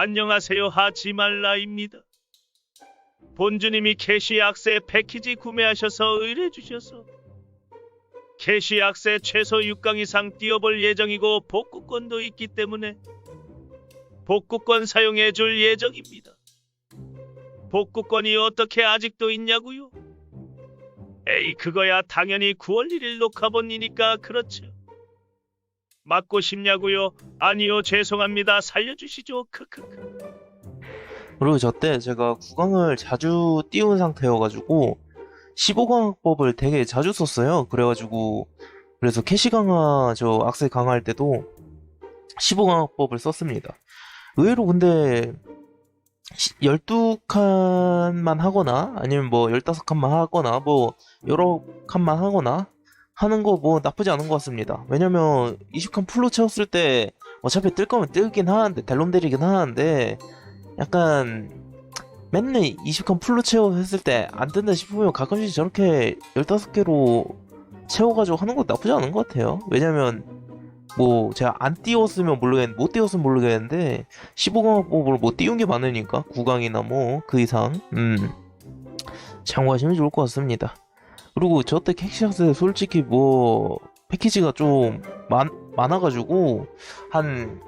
안녕하세요 하지말라입니다. 본주님이 캐시 악세 패키지 구매하셔서 의뢰 주셔서 캐시 악세 최소 6강 이상 띄워볼 예정이고 복구권도 있기 때문에 복구권 사용해 줄 예정입니다. 복구권이 어떻게 아직도 있냐고요? 에이 그거야 당연히 9월 1일 녹화본이니까 그렇죠. 맞고 싶냐고요? 아니요 죄송합니다 살려주시죠 크크크 그리고 저때 제가 구강을 자주 띄운 상태여가지고 15강화법을 되게 자주 썼어요. 그래가지고 그래서 캐시 강화 저 악세 강화할 때도 15강화법을 썼습니다. 의외로 근데 12칸만 하거나 아니면 뭐 15칸만 하거나 뭐 여러 칸만 하거나 하는 거 뭐 나쁘지 않은 것 같습니다. 왜냐면 20칸 풀로 채웠을 때 어차피 뜰 거면 뜨긴 하는데 델론들이긴 하는데 약간 맨날 20칸 풀로 채워 했을 때 안 뜬다 싶으면 가끔씩 저렇게 15개로 채워가지고 하는 것도 나쁘지 않은 것 같아요. 왜냐면 뭐 제가 안 띄웠으면 모르겠는데 못 띄웠으면 모르겠는데 15강법으로 뭐 띄운 게 많으니까 9강이나 뭐 그 이상 음 참고하시면 좋을 것 같습니다. 그리고 저때 캐시학스 솔직히 뭐 패키지가 좀 많, 많아가지고 한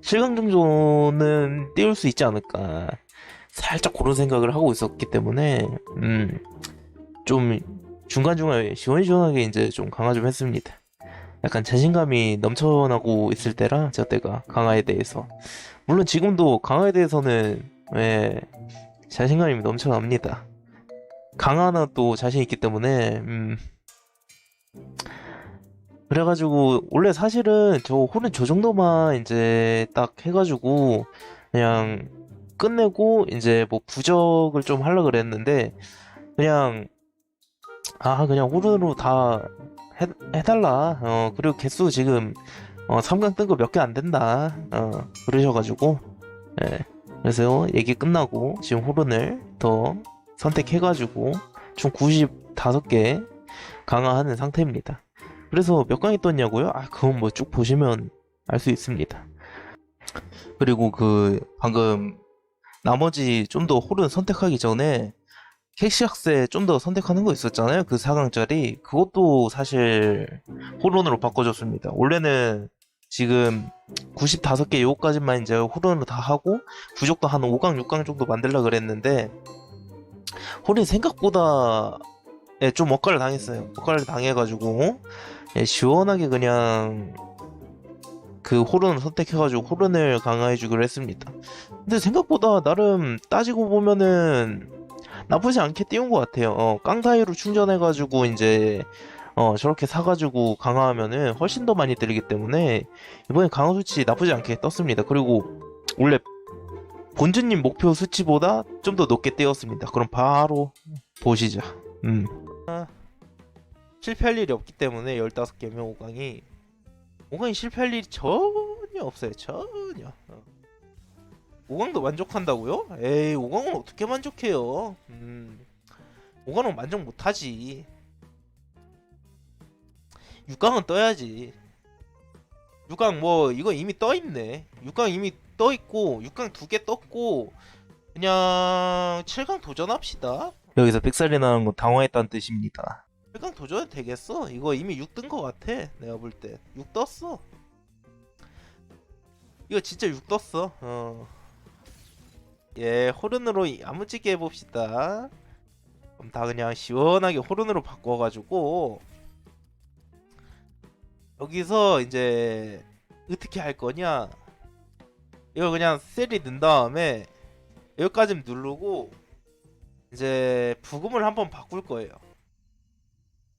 7강 정도는 띄울 수 있지 않을까 살짝 그런 생각을 하고 있었기 때문에 음좀 중간중간에 시원시원하게 이제 좀 강화 좀 했습니다. 약간 자신감이 넘쳐나고 있을 때라 저 때가 강화에 대해서 물론 지금도 강화에 대해서는 예, 자신감이 넘쳐납니다. 강화는 또 자신 있기 때문에 음. 그래가지고 원래 사실은 저 홀은 저 정도만 이제 딱 해가지고 그냥 끝내고 이제 뭐 부적을 좀 하려 그랬는데 그냥 아 그냥 홀은으로 다 해, 해달라. 어 그리고 개수 지금 어 3강 뜬 거 몇 개 안 된다. 어 그러셔가지고 예. 그래서 얘기 끝나고 지금 홀은을 더 선택해가지고 총 95개 강화하는 상태입니다. 그래서 몇 강이 떴냐고요? 아, 그건 뭐 쭉 보시면 알 수 있습니다. 그리고 그 방금 나머지 좀 더 홀은 선택하기 전에 캐시학세 좀 더 선택하는 거 있었잖아요. 그 4강짜리. 그것도 사실 홀론으로 바꿔줬습니다. 원래는 지금 95개 요거까지만 이제 홀론으로 다 하고 부족도 한 5강, 6강 정도 만들려 그랬는데 홀이 생각보다 예, 좀 억가를 당했어요. 억가를 당해가지고 예, 시원하게 그냥 그 호른을 선택해가지고 호른을 강화해주기로 했습니다. 근데 생각보다 나름 따지고 보면은 나쁘지 않게 띄운 것 같아요. 어, 깡사이로 충전해가지고 이제 어, 저렇게 사가지고 강화하면은 훨씬 더 많이 들리기 때문에 이번에 강화 수치 나쁘지 않게 떴습니다. 그리고 원래 본주님 목표 수치보다 좀 더 높게 띄웠습니다. 그럼 바로 보시죠. 음. 실패할 일이 없기 때문에 15개면 5강이 5강이 실패할 일이 전혀 없어요. 전혀. 어. 5강도 만족한다고요? 에이 5강은 어떻게 만족해요? 음. 5강은 만족 못하지. 6강은 떠야지. 6강 뭐 이거 이미 떠 있네. 6강 이미 떠 있고 6강 두 개 떴고 그냥 7강 도전합시다. 여기서 빅살이 나는 건 당황했다는 뜻입니다. 7강 도전해도 되겠어? 이거 이미 6뜬 거 같아. 내가 볼 때. 6 떴어. 이거 진짜 6 떴어. 어. 예, 호른으로 야무지게 해봅시다. 그럼 다 그냥 시원하게 호른으로 바꿔가지고 여기서 이제 어떻게 할 거냐? 이거 그냥 셀이 넣은 다음에 여기까지 누르고 이제 부금을 한번 바꿀 거예요.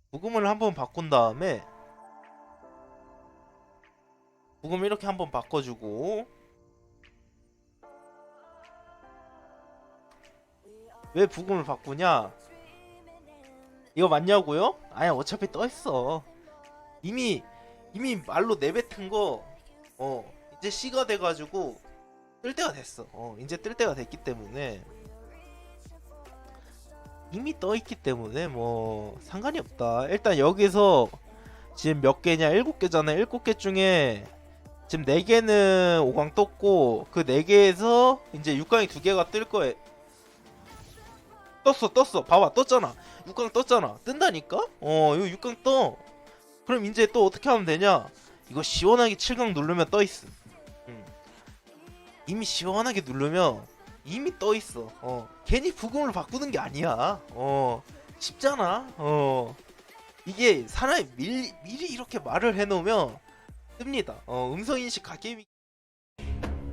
부금을 한번 바꾼 다음에 부금 이렇게 한번 바꿔주고 왜 부금을 바꾸냐? 이거 맞냐고요? 아니 어차피 떠 있어. 이미 이미 말로 내뱉은 거 어, 이제 C가 돼가지고 뜰 때가 됐어. 어, 이제 뜰 때가 됐기 때문에 이미 떠 있기 때문에 뭐 상관이 없다. 일단 여기서 지금 몇 개냐? 일곱 개잖아. 일곱 개 중에 지금 4개는 5강 떴고 그 4개에서 이제 6강이 2개가 뜰 거예요. 떴어 떴어 봐봐 떴잖아 6강 떴잖아 뜬다니까? 어 이거 6강 떠 그럼 이제 또 어떻게 하면 되냐 이거 시원하게 7강 누르면 떠있음 음. 이미 시원하게 누르면 이미 떠 있어. 어 괜히 부금을 바꾸는 게 아니야. 어 쉽잖아. 어 이게 사람이 미리, 미리 이렇게 말을 해놓으면 뜹니다. 어 음성인식 가게임이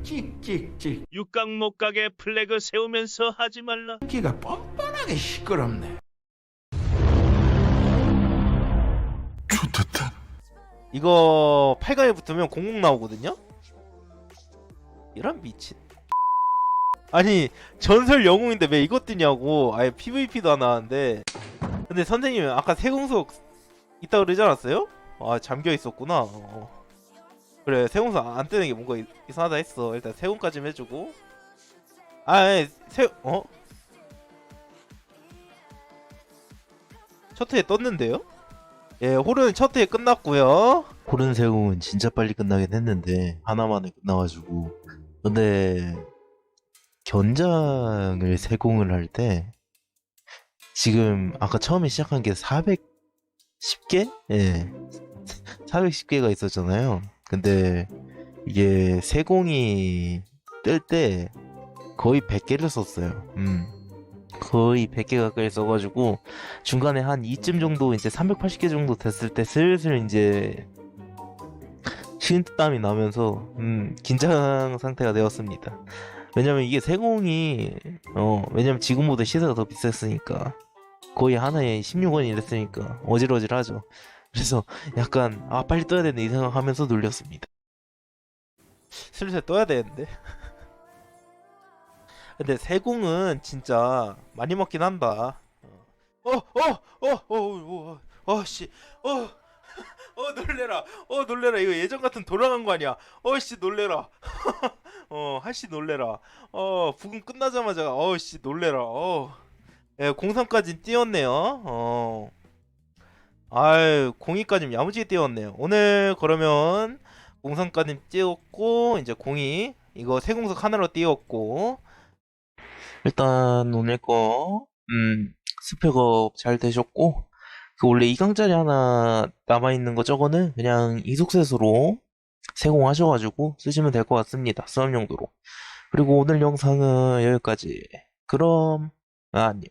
찍찍찍. 6강 못 가게 플래그 세우면서 하지 말라. 기가 뻔뻔하게 시끄럽네. 좋겠다. 이거 8강에 붙으면 공공 나오거든요? 이런 미친 아니 전설 영웅인데 왜 이것 뜨냐고 아예 PVP도 안 나왔는데 근데 선생님 아까 세공석 있다 그러지 않았어요? 아 잠겨 있었구나 어. 그래 세공석 안 뜨는 게 뭔가 이- 이상하다 했어 일단 세공까지 해주고 아세 어? 첫 회에 떴는데요? 예, 홀은 첫 회에 끝났고요. 홀은 세공은 진짜 빨리 끝나긴 했는데 하나만에 끝나가지고 근데 견장을 세공을 할 때 지금 아까 처음에 시작한 게 410개? 예. 410개가 있었잖아요. 근데 이게 세공이 뜰 때 거의 100개를 썼어요. 음. 거의 100개 가까이 써가지고 중간에 한 이쯤 정도 이제 380개 정도 됐을 때 슬슬 이제 식은땀이 나면서 음 긴장 상태가 되었습니다. 왜냐면 이게 세공이 어 왜냐면 지금보다 시세가 더 비쌌으니까 거의 하나에 16원이 됐으니까 어질어질하죠. 그래서 약간 아 빨리 떠야 되네 이 생각하면서 눌렸습니다. 슬슬 떠야 되는데. 근데 세공은 진짜 많이 먹긴 한다. 어, 어, 어, 어, 어, 어, 씨, 어, 어, 놀래라, 어, 놀래라. 이거 예전 같은 돌아간 거 아니야? 어, 씨, 놀래라. 어, 하씨 놀래라. 어, 부금 끝나자마자, 어, 씨, 놀래라. 어, 예, 공삼까지 띄웠네요. 어, 아유, 공이까지 야무지게 띄웠네요. 오늘 그러면 공삼까지 띄웠고, 이제 공이 이거 세공석 하나로 띄웠고, 일단 오늘 거, 음, 스펙업 잘 되셨고, 그 원래 2강짜리 하나 남아있는 거 저거는 그냥 이속셋으로 세공하셔가지고 쓰시면 될 것 같습니다. 수업 용도로. 그리고 오늘 영상은 여기까지. 그럼, 안녕.